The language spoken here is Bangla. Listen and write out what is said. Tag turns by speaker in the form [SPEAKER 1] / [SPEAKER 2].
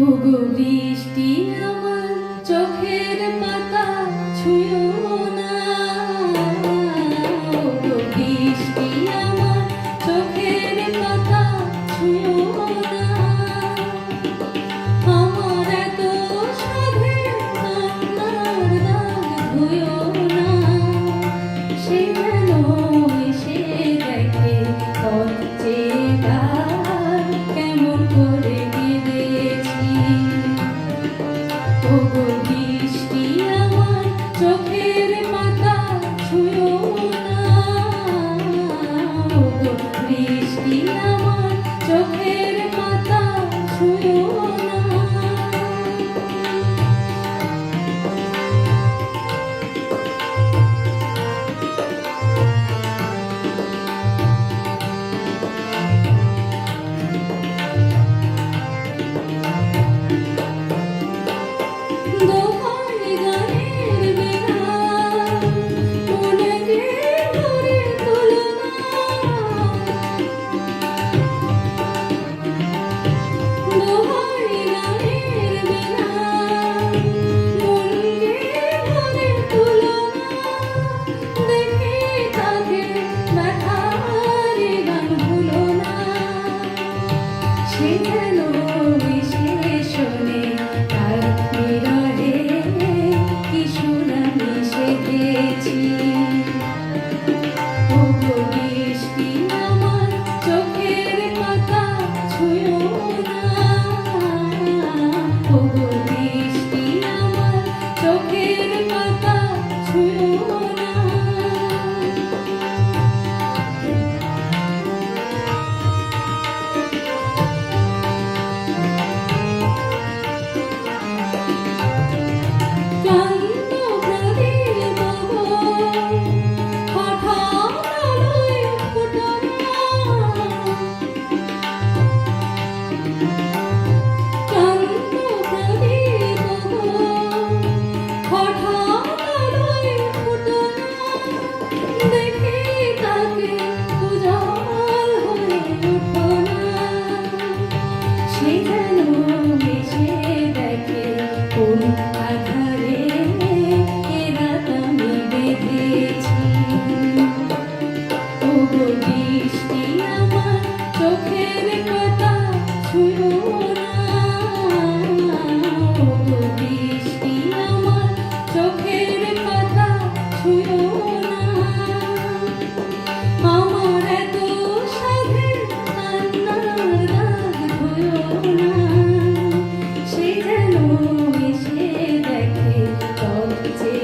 [SPEAKER 1] ওগো বৃষ্টি আমার চোখের পাতা ছুঁয়ো না। ওগো বৃষ্টি আমার Oh, City.